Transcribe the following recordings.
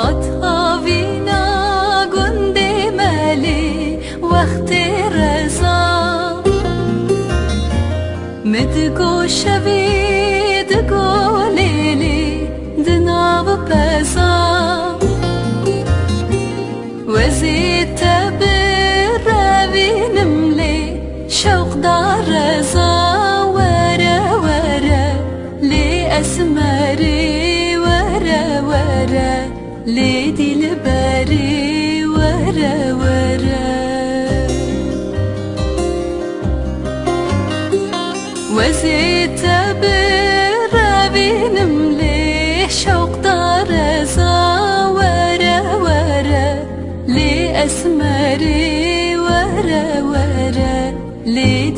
حتی وینا گنده ملی وقت رزا مدگو شوی دگو لیلی دناو پزا وزیت بر روینم لی شوق دار رزا ورا ورا ورا ورا لي دلبري ورا ورا وزيت برابينم لي شوق دارزا ورا ورا لي أسمري ورا ورا لي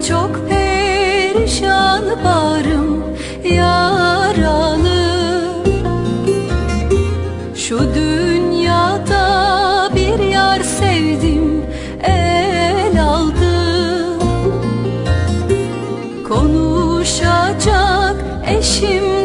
çok perişan bağrım yaralı. Şu dünyada bir yar sevdim el aldı. Konuşacak eşim